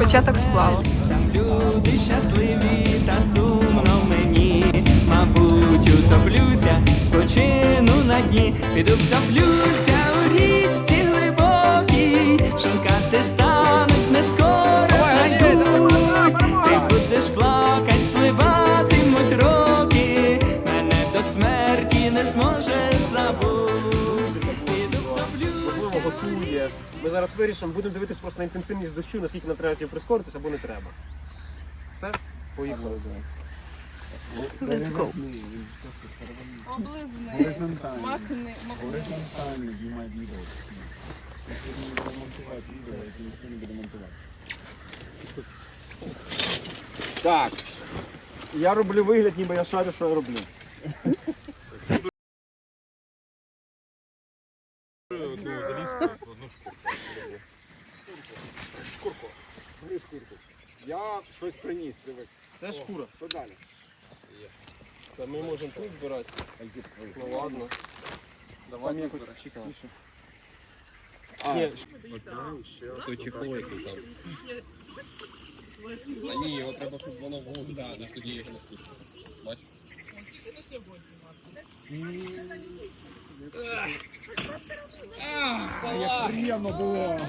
Початок сплаву. Люди щасливі та сумно мені. Мабуть, утоплюся, спочину на дні, піду втоплюся у річці глибокій, шукати стануть Ми зараз вирішимо, будемо дивитись просто на інтенсивність дощу, наскільки нам треба його прискоритись або не треба. Все? Поїхали. Let's go. Облизни. Так. Я роблю вигляд, ніби я шарю, що я роблю. Я щось приніс, дивись. Це шкура. Що далі? Та ми можемо тут збирати. Ну ладно. Давай якось чистіше. А, Ні, той чехол який там. А ні, його треба, щоб воно було, да, да, тоді його наступить. Бачиш? Як приємно було.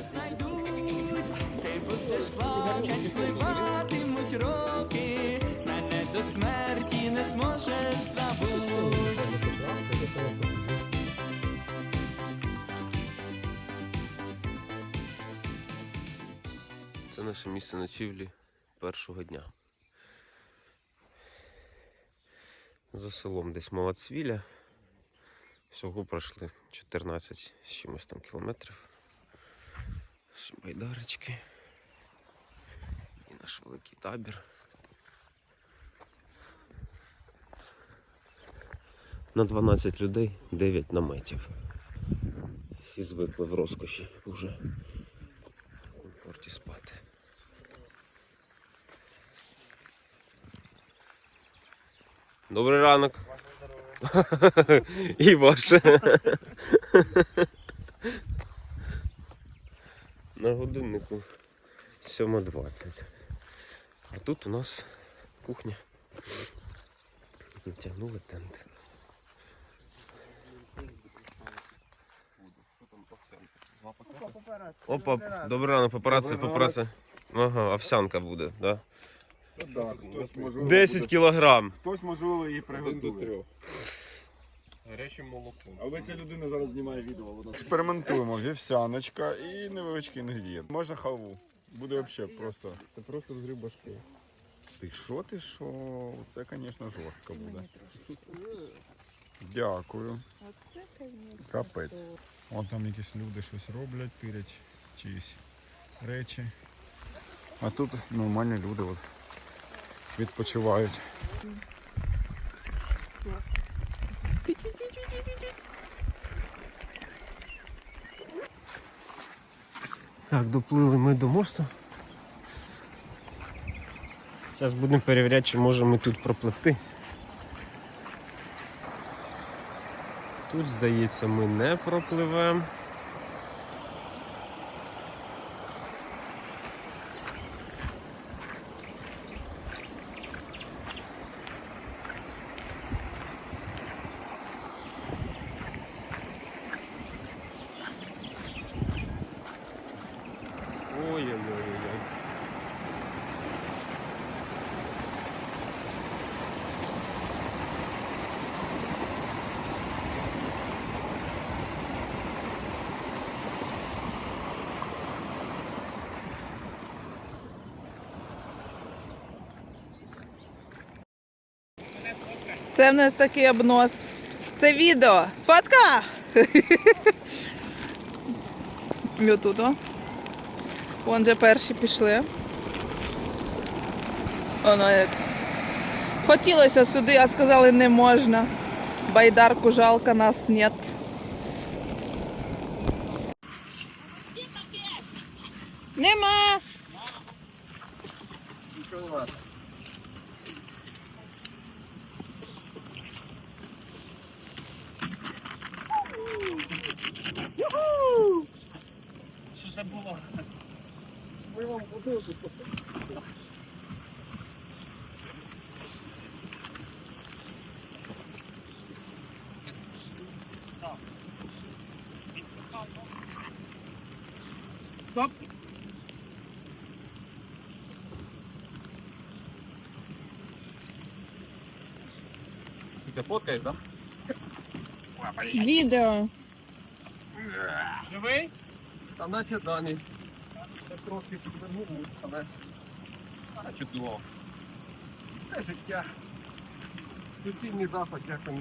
Ти будеш плакать, спливатимуть роки, мене до смерті не зможеш забути. Це наше місце ночівлі першого дня. За селом десь Малацвіля. Всього пройшли 14 з чимось там кілометрів. Байдарочки. Наш великий табір. На 12 людей 9 наметів. Всі звикли в розкоші уже в комфорті спати. Добрий ранок. І ваше. На годиннику 7.20. А тут у нас кухня. Натягнули тент. Опа, добрий ранок, папараці, папараці. Ага, овсянка буде, да? Так, хтось 10 кілограм. Хтось можливо її приготує. Гарячим молоком. Але ця людина зараз знімає відео. Вона... Експериментуємо. Вівсяночка і невеличкий інгредієнт. Можна халву. Буде взагалі просто. Це просто з башки. Ти що, ти що? Це, звісно, жорстко буде. Дякую. Капець. Вон там якісь люди щось роблять, пирять чиїсь речі. А тут нормальні люди от відпочивають. Так, доплили ми до мосту. Зараз будемо перевіряти, чи можемо ми тут пропливти. Тут, здається, ми не пропливемо. Це в нас такий обнос. Це відео. Сфотка! Отут, о. Вон же перші пішли. Воно як. Хотілося сюди, а сказали не можна. Байдарку жалко, нас нет. Це було? Ми вам бутилку Стоп! Ти це фоткаєш, так? Відео. Живий? Та наче дані. Я трохи підвернув, але а, чудово. Це життя. Суцільний запах, як там.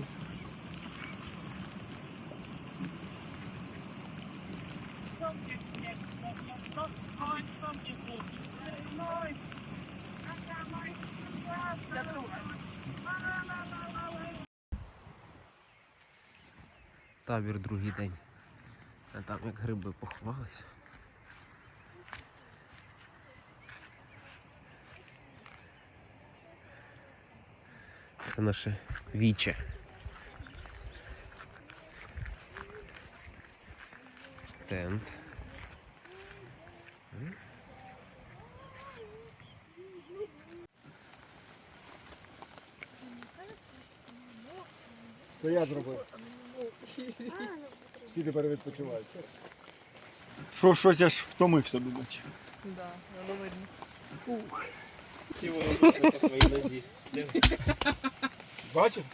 Табір другий день. А там як гриби поховалися. Це наше віче. Тент. Це я зробив. Всі тепер відпочивають. Що, щось я ж втомився думати. Да, воно видно. Всі воно по своїй нозі. Бачив?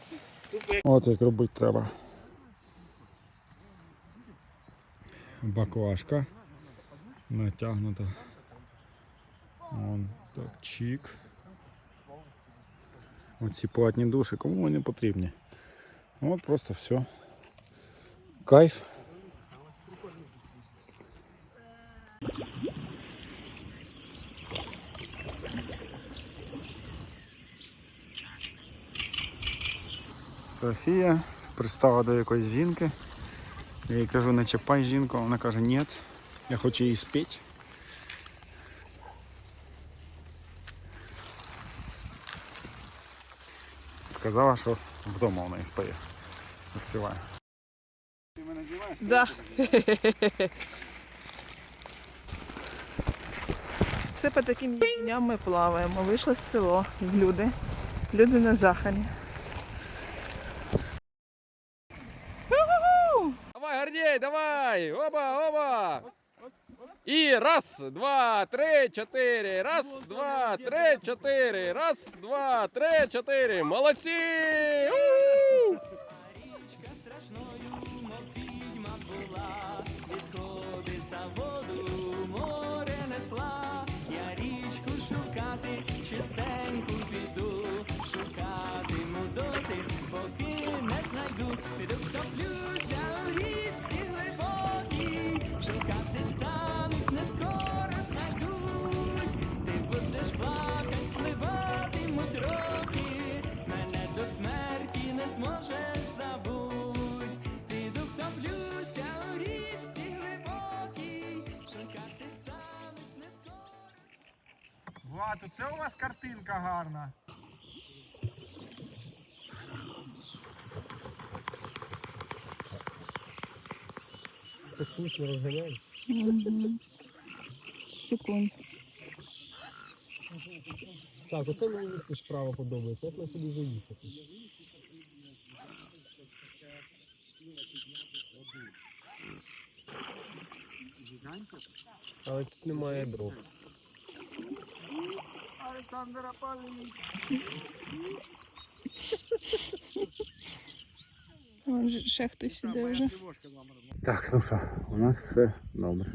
От як робити треба. Баклажка натягнута. Вон так, чик. Оці платні душі, кому вони потрібні. От просто все. Кайф. Софія пристала до якоїсь жінки. Я їй кажу, не чіпай жінку, вона каже, ні, я хочу її спіти. Сказала, що вдома вона і спає. Не співає. Да. Це по таким дням ми плаваємо. Вийшли в село. Люди. Люди на жахані. Давай, Гордей, давай! Оба, оба! І раз, два, три, чотири. Раз, два, три, чотири. Раз, два, три, чотири. Молодці! У! Знайду, піду втоплюся у річці глибокій, шукати стануть, не скоро знайдуть. Ти будеш плакать, спливатимуть роки, мене до смерті не зможеш забудь. Піду втоплюся у річці глибокій, шукати стануть не скоро. Влад, це у вас картинка гарна. Технічно розганяй. Секунд. Так, оце мені місце справа подобається. От на сюди заїхати. Але тут немає дров. Вон же ще хтось іде вже. Так, ну що, у нас все добре.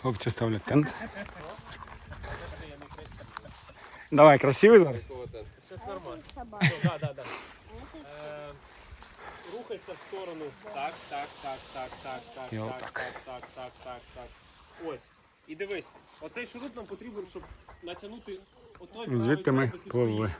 Хлопці ставлять тент. Давай, красивий зараз. Щось нормально. Да, да, да. Рухайся в сторону. Так, так, так, так, так, так, І так, отак. так, так, так, так, так. Ось. І дивись, оцей шурут нам потрібен, щоб натягнути отой правий Звідти ми край, де ти пливли.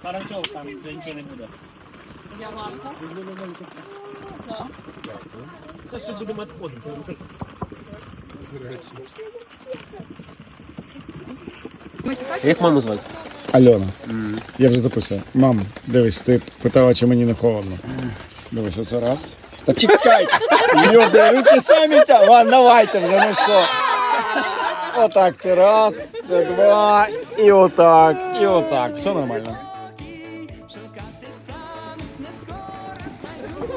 стоїш. Хорошо, там нічого не буде. Це ще будемо відходити. Як маму звати? Альона. Я вже записую. Мам, дивись, ти питала, чи мені не холодно. Дивись, оце раз. Та чекай! Люди, руки самі тя. Ладно, давайте вже, ну що. Отак, це раз, це два, і отак, і отак. Все нормально. Шукати стануть не скоро знайду.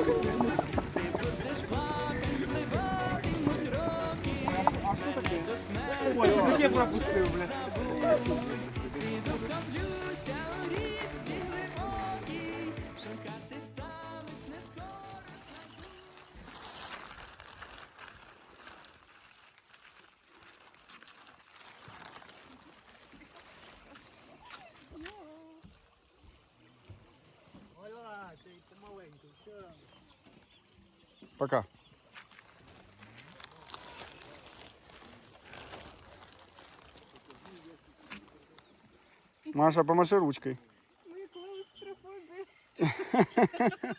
Ти будеш плакать, зливатимуть роки. До смерті. Я пропустив, блядь. Пока. Маша, помаши ручкой.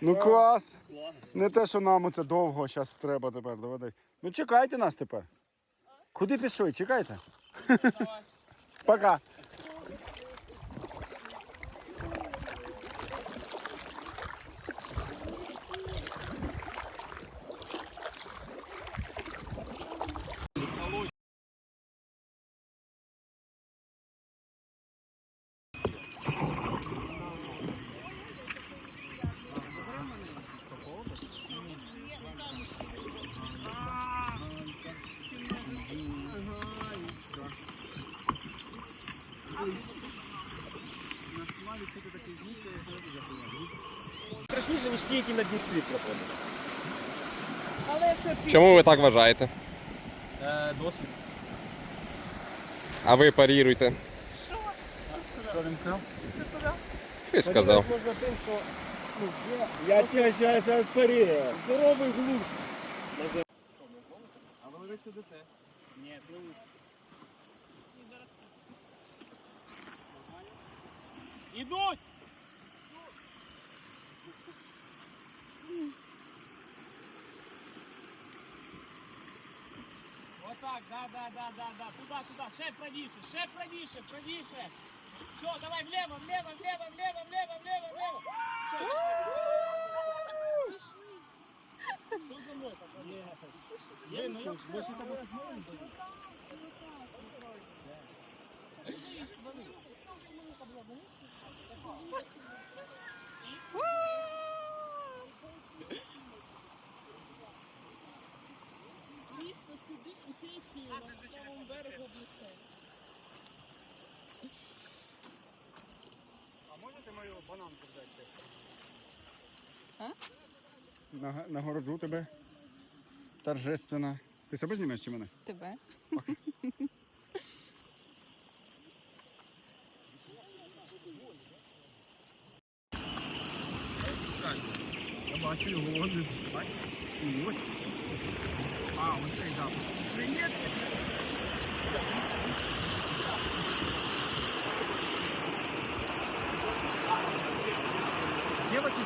Ну клас. Не те, що нам це довго зараз треба тепер доводити. Ну чекайте нас тепер. Куди пішли? Чекайте. Пока. Страшніше, ніж ті, які на Дністрі проходять. Чому ви так вважаєте? Е, досвід. А ви паріруйте. Що Що він сказав? Ти сказав. Можна тим, що Я тебе зараз парію. здоровий глузд. А ви ви сидите? Ні, пливуть. Ідуть! Отак, да, да, да, да, да. Туда, туда, ще правіше, ще правіше, правіше. Все, давай влево, влево, влево, влево, влево, влево, влево. Все. Що за мною так? Ні. Ні, ну я Нагороджу тебе. Торжественно. Ти себе знімеш чи мене? Тебе. Девочки, справа. Влево,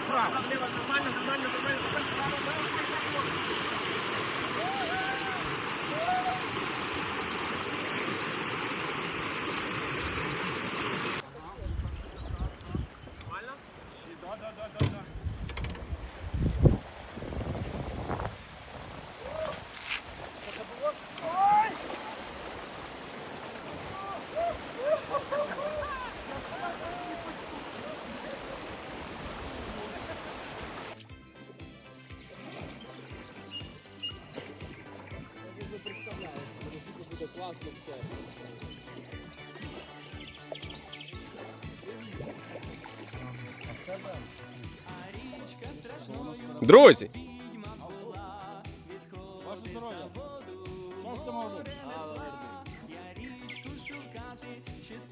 нормально, нормально, нормально. Справа, справа, справа. Друзі,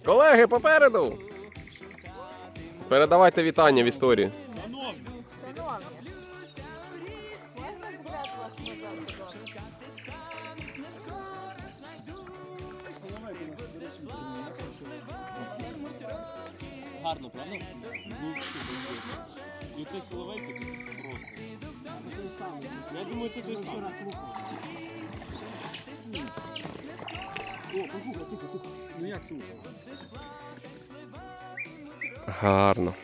колеги попереду. Передавайте вітання в історію. Гарно, правда? Ну, ну ти силовий такий просто. Я думаю, це той сам. О, послухай, тихо, тихо. Ну як слухай? Гарно.